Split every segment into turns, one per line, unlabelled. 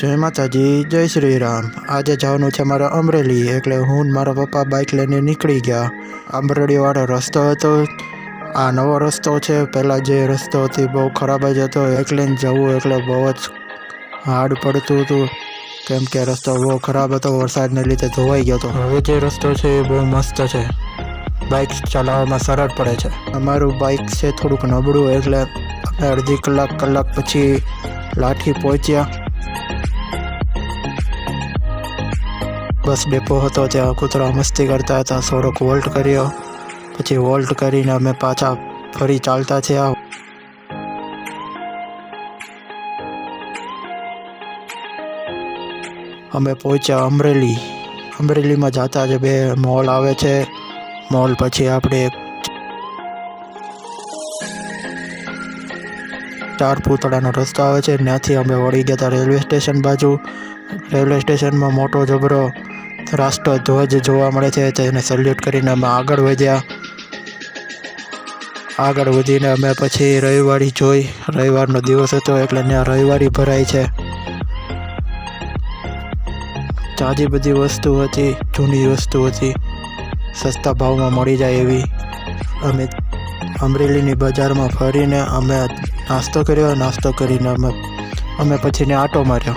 જય માતાજી જય શ્રી રામ આજે જવાનું છે મારે અમરેલી એટલે હું મારા પપ્પા બાઇક લઈને નીકળી ગયા. અમરેલીવાળો રસ્તો હતો. આ નવો રસ્તો છે. પહેલાં જે રસ્તો હતી બહુ ખરાબ જ હતો. એક લઈને જવું એટલે બહુ જ હાર્ડ પડતું હતું. કેમ કે રસ્તો બહુ ખરાબ હતો. વરસાદને લીધે ધોવાઈ ગયો હતો. હવે જે રસ્તો છે એ બહુ મસ્ત છે. બાઇક ચલાવવામાં સરળ પડે છે. અમારું બાઇક છે થોડુંક નબળું એટલે અમે અડધી કલાક કલાક પછી લાઠી પહોંચ્યા. બસ ડેપો હતો ત્યાં કૂતરા મસ્તી કરતા હતા. થોડોક વોલ્ટ કર્યો. પછી વોલ્ટ કરીને અમે પાછા ફરી ચાલતા થયા. અમે પહોંચ્યા અમરેલી. અમરેલીમાં જતા જ બે મોલ આવે છે. મોલ પછી આપણે એક ચાર પૂતળાનો રસ્તો આવે છે. ત્યાંથી અમે વળી ગયા હતા રેલવે સ્ટેશન બાજુ. રેલવે સ્ટેશનમાં મોટો જબરો રાષ્ટ્રધ્વજ જોવા મળે છે. તેને સલ્યુટ કરીને અમે આગળ વધ્યા. આગળ વધીને અમે પછી રવિવારી જોઈ. રવિવારનો દિવસ હતો એટલે ત્યાં રવિવારી ભરાય છે. તાજી બધી વસ્તુ હતી, જૂની વસ્તુ હતી. સસ્તા ભાવમાં મળી જાય એવી. અમે અમરેલીની બજારમાં ફરીને અમે નાસ્તો કર્યો. નાસ્તો કરીને અમે અમે પછીને આટો માર્યો.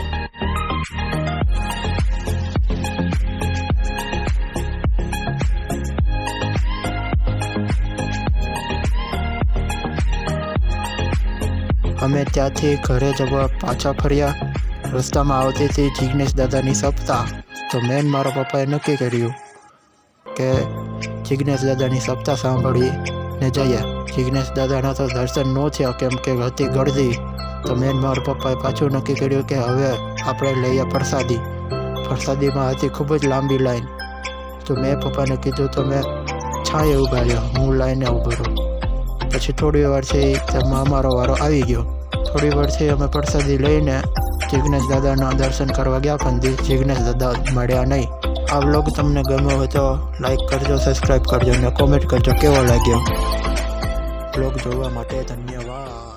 અમે ત્યાંથી ઘરે જવા પાછા ફર્યા. રસ્તામાં આવતી હતી જિગ્નેશ દાદાની સપ્તાહ તો મેન મારા પપ્પાએ નક્કી કર્યું કે જિગ્નેશ દાદાની સપ્તાહ સાંભળીને જઈએ. જિગ્નેશ દાદાના તો દર્શન ન થયા, કેમ કે હતી ગળદી. તો મેન મારા પપ્પાએ પાછું નક્કી કર્યું કે હવે આપણે લઈએ પ્રસાદી. પ્રસાદીમાં હતી ખૂબ જ લાંબી લાઈન. તો મેં પપ્પાને કીધું, તો મેં છાંયે ઊભા રહ્યો હું લાઈને ઊભો રહ્યો પછી થોડી વાર છે તેમાં અમારો વારો આવી ગયો. થોડી વારથી અમે પ્રસાદી લઈને જિજ્ઞેશ દાદાના દર્શન કરવા ગયા, પણ જિજ્ઞેશ દાદા મળ્યા નહીં. આ વ્લોગ તમને ગમ્યો હોય તો લાઈક કરજો સબસ્ક્રાઈબ કરજો અને કોમેન્ટ કરજો કેવો લાગ્યો. વ્લોગ જોવા માટે ધન્યવાદ.